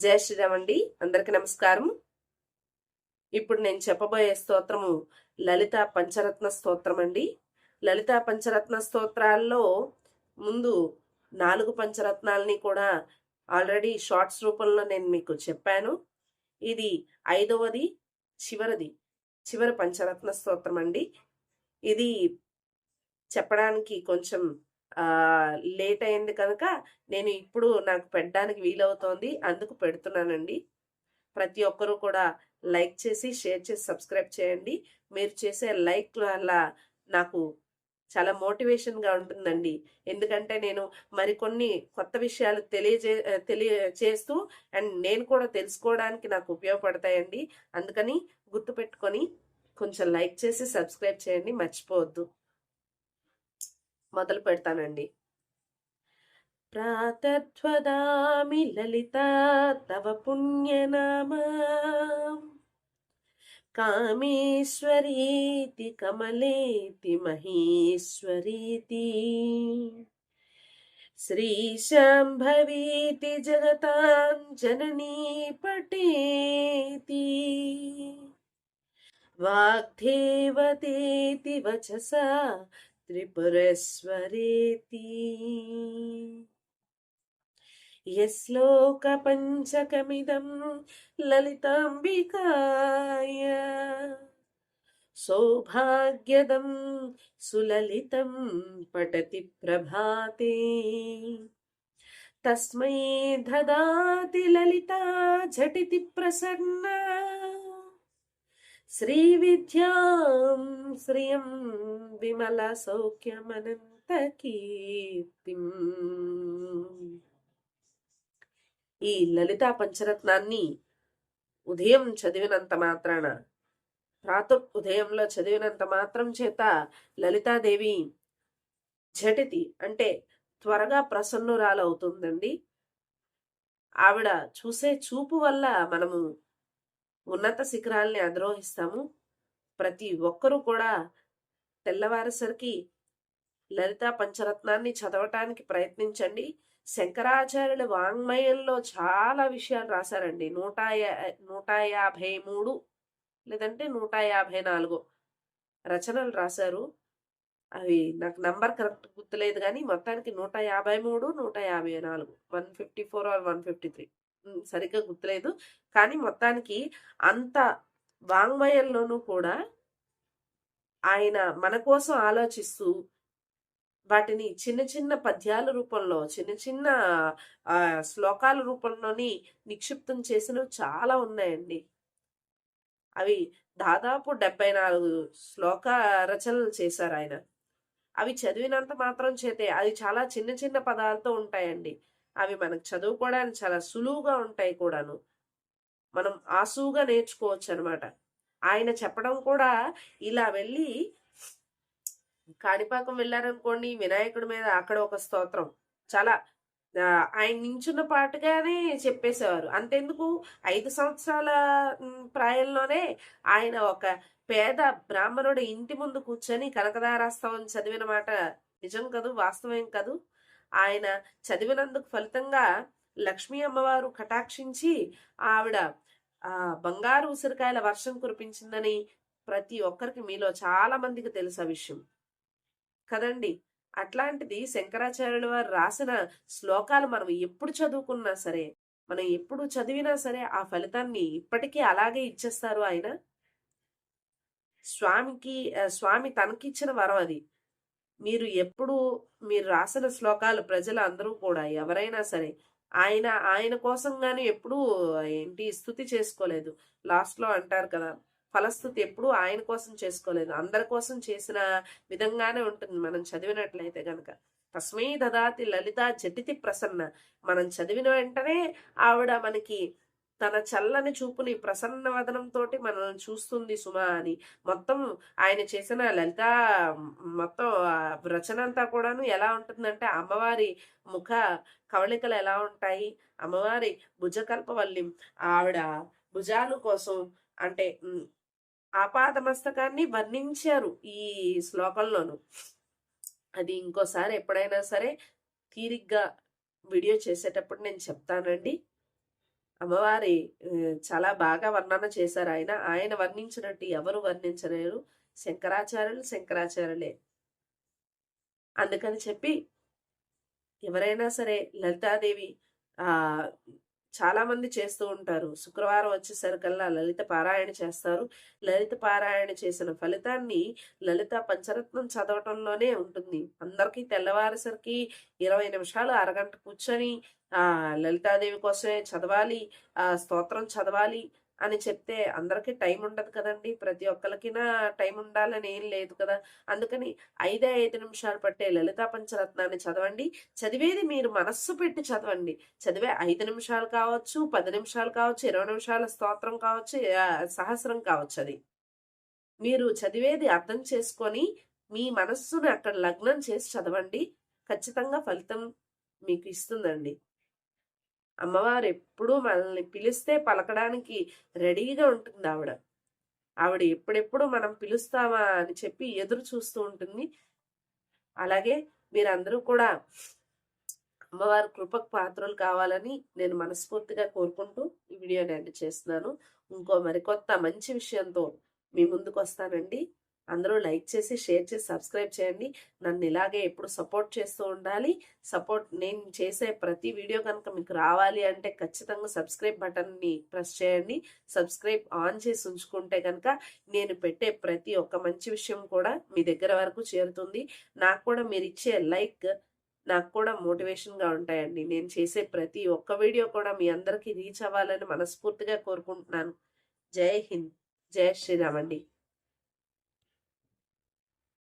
జయ శ్రీరామ్ అండి. అందరికి నమస్కారం. ఇప్పుడు నేను చెప్పబోయే స్తోత్రము లలిత పంచరత్న స్తోత్రం అండి. లలిత పంచరత్న స్తోత్రాల్లో ముందు నాలుగు పంచరత్నాలని కూడా ఆల్రెడీ షార్ట్స్ రూపంలో నేను మీకు చెప్పాను. ఇది ఐదవది చివరిది చివరి పంచరత్న స్తోత్రం అండి. ఇది చెప్పడానికి కొంచెం లేట్ అయింది కనుక నేను ఇప్పుడు నాకు పెట్టడానికి వీలవుతోంది. అందుకు పెడుతున్నానండి. ప్రతి ఒక్కరూ కూడా లైక్ చేసి షేర్ చేసి సబ్స్క్రైబ్ చేయండి. మీరు చేసే లైక్ వల్ల నాకు చాలా మోటివేషన్గా ఉంటుందండి. ఎందుకంటే నేను మరికొన్ని కొత్త విషయాలు తెలియజే తెలియ చేస్తూ అండ్ నేను కూడా తెలుసుకోవడానికి నాకు ఉపయోగపడతాయండి. అందుకని గుర్తుపెట్టుకొని కొంచెం లైక్ చేసి సబ్స్క్రైబ్ చేయండి. మర్చిపోవద్దు. మొదలు పెడతానండి. ప్రాతధ్వదామి లలిత తవ పుణ్యనామ. కామేశ్వరీతి కమలేతి మహేశ్వరీతి. శ్రీశాంభవీతి జగతాం జననీ పటేతి వాగ్దేవతేతి వచసా त्रिपुरेश्वरेति यश्लोकपञ्चकमिदं ललिताम्बिकाय सौभाग्यदं सुललितं पठति प्रभाते तस्मै ददाति ललिता झटिति प्रसन्ना శ్రీవిద్యాం శ్రియం విమల సౌఖ్యమనంత కీర్తిం ఈ లలితా పంచరత్నాన్ని ఉదయం చదివినంత మాత్రాన ప్రాతు ఉదయంలో చదివినంత మాత్రం చేత లలితాదేవి జటితి అంటే త్వరగా ప్రసన్నురాలవుతుందండి. ఆవిడ చూసే చూపు వల్ల మనము ఉన్నత శిఖరాల్ని అధిరోహిస్తాము ప్రతి ఒక్కరూ కూడా తెల్లవారేసరికి లలిత పంచరత్నాన్ని చదవటానికి ప్రయత్నించండి. శంకరాచార్యుల వాంగ్మయంలో చాలా విషయాలు రాశారండి. నూట నూట యాభై మూడు లేదంటే నూట యాభై నాలుగు రచనలు రాశారు. అవి నాకు నంబర్ కరెక్ట్ గుర్తులేదు కానీ మొత్తానికి నూట యాభై మూడు నూట యాభై నాలుగు one fifty four are one fifty three. సరిగ్గా గుర్తులేదు. కానీ మొత్తానికి అంత వాంగ్మయంలోనూ కూడా ఆయన మన కోసం ఆలోచిస్తూ వాటిని చిన్న చిన్న పద్యాల రూపంలో చిన్న చిన్న శ్లోకాల రూపంలోని నిక్షిప్తం చేసినవి చాలా ఉన్నాయండి. అవి దాదాపు డెబ్బై నాలుగు శ్లోక రచనలు చేశారు ఆయన. అవి చదివినంత మాత్రం చేతే అది చాలా చిన్న చిన్న పదాలతో ఉంటాయండి. అవి మనకు చదువుకోవడానికి చాలా సులువుగా ఉంటాయి కూడాను. మనం ఆసువుగా నేర్చుకోవచ్చు అనమాట ఆయన చెప్పడం కూడా ఇలా వెళ్ళి కాణిపాకం వెళ్ళారనుకోండి వినాయకుడి మీద అక్కడ ఒక స్తోత్రం. చాలా ఆయన నించున్న పాటుగానే చెప్పేసేవారు. అంతెందుకు? ఐదు సంవత్సరాల ప్రాయంలోనే ఆయన ఒక పేద బ్రాహ్మణుడు ఇంటి ముందు కూర్చొని కనకదారాస్తవం చదివిన మాట నిజం కదూ? వాస్తవం కదూ? ఆయన చదివినందుకు ఫలితంగా లక్ష్మీ అమ్మవారు కటాక్షించి ఆవిడ ఆ బంగారు ఉసిరికాయల వర్షం కురిపించిందని ప్రతి ఒక్కరికి మీలో చాలా మందికి తెలుసు ఆ విషయం. కదండి? అట్లాంటిది శంకరాచార్యుల వారు రాసిన శ్లోకాలు మనం ఎప్పుడు చదువుకున్నా సరే మనం ఎప్పుడు చదివినా సరే ఆ ఫలితాన్ని ఇప్పటికీ అలాగే ఇచ్చేస్తారు ఆయన. స్వామికి స్వామి తనకిచ్చిన వరం అది. మీరు ఎప్పుడు మీరు రాసిన శ్లోకాలు ప్రజలు అందరూ కూడా ఎవరైనా సరే ఆయన ఆయన కోసం గాను ఎప్పుడూ ఏంటి స్థుతి చేసుకోలేదు. లాస్ట్లో అంటారు కదా ఫలస్థుతి ఎప్పుడూ ఆయన కోసం చేసుకోలేదు. అందరి కోసం చేసిన విధంగానే ఉంటుంది మనం చదివినట్లయితే గనక. తస్మై దదాతి లలిత జటితి ప్రసన్న. మనం చదివిన వెంటనే ఆవిడ మనకి తన చల్లని చూపుని ప్రసన్న వదనంతో మనల్ని చూస్తుంది సుమా అని. మొత్తం ఆయన చేసిన లలిత మొత్తం రచన అంతా కూడాను ఎలా ఉంటుందంటే అమ్మవారి ముఖ కవళికలు ఎలా ఉంటాయి? అమ్మవారి భుజకల్పవల్లి ఆవిడ భుజాలు కోసం అంటే ఆపాదమస్తకాన్ని వర్ణించారు ఈ శ్లోకంలోను. అది ఇంకోసారి ఎప్పుడైనా సరే తీరిగ్గా వీడియో చేసేటప్పుడు నేను చెప్తానండి. అమ్మవారి చాలా బాగా వర్ణన చేశారు ఆయన. ఆయన వర్ణించినట్టు ఎవరు వర్ణించలేరు. శంకరాచార్యులు శంకరాచార్యులే. అందుకని చెప్పి ఎవరైనా సరే లలితాదేవి ఆ చాలామంది చేస్తూ ఉంటారు. శుక్రవారం వచ్చేసరికల్లా లలిత పారాయణ చేస్తారు. లలిత పారాయణ చేసిన ఫలితాన్ని లలిత పంచరత్నం చదవటంలోనే ఉంటుంది. అందరికీ తెల్లవారేసరికి ఇరవై నిమిషాలు అరగంట కూర్చొని ఆ లలితాదేవి కోసమే చదవాలి ఆ స్తోత్రం చదవాలి అని చెప్తే అందరికీ టైం ఉండదు కదండి. ప్రతి ఒక్కరికినా టైం ఉండాలని ఏం లేదు కదా. అందుకని ఐదే ఐదు నిమిషాలు పట్టే లలితా పంచరత్నాన్ని చదవండి. చదివేది మీరు మనస్సు పెట్టి చదవండి. చదివే ఐదు నిమిషాలు కావచ్చు పది నిమిషాలు కావచ్చు ఇరవై నిమిషాల స్తోత్రం కావచ్చు సహస్రం కావచ్చు అది. మీరు చదివేది అర్థం చేసుకొని మీ మనస్సును అక్కడ లగ్నం చేసి చదవండి. ఖచ్చితంగా ఫలితం మీకు ఇస్తుందండి. అమ్మవారు ఎప్పుడూ మనల్ని పిలిస్తే పలకడానికి రెడీగా ఉంటుంది ఆవిడ. ఆవిడ ఎప్పుడెప్పుడు మనం పిలుస్తామా అని చెప్పి ఎదురు చూస్తూ ఉంటుంది. అలాగే మీరందరూ కూడా అమ్మవారి కృపకు పాత్రలు కావాలని నేను మనస్ఫూర్తిగా కోరుకుంటూ ఈ వీడియోని ఎండ్ చేస్తున్నాను. ఇంకో మరికొత్త మంచి విషయంతో మీ ముందుకు వస్తానండి. అందరూ లైక్ చేసి షేర్ చేసి సబ్స్క్రైబ్ చేయండి. నన్ను ఇలాగే ఎప్పుడు సపోర్ట్ చేస్తూ ఉండాలి. సపోర్ట్ నేను చేసే ప్రతి వీడియో కనుక మీకు రావాలి అంటే ఖచ్చితంగా సబ్స్క్రైబ్ బటన్ని ప్రెస్ చేయండి. సబ్స్క్రైబ్ ఆన్ చేసి ఉంచుకుంటే కనుక నేను పెట్టే ప్రతి ఒక్క మంచి విషయం కూడా మీ దగ్గర వరకు చేరుతుంది. నాకు కూడా మీరు ఇచ్చే లైక్ నాకు కూడా మోటివేషన్గా ఉంటాయండి. నేను చేసే ప్రతి ఒక్క వీడియో కూడా మీ అందరికీ రీచ్ అవ్వాలని మనస్ఫూర్తిగా కోరుకుంటున్నాను. జై హింద్. జై శ్రీరామ్ అండి.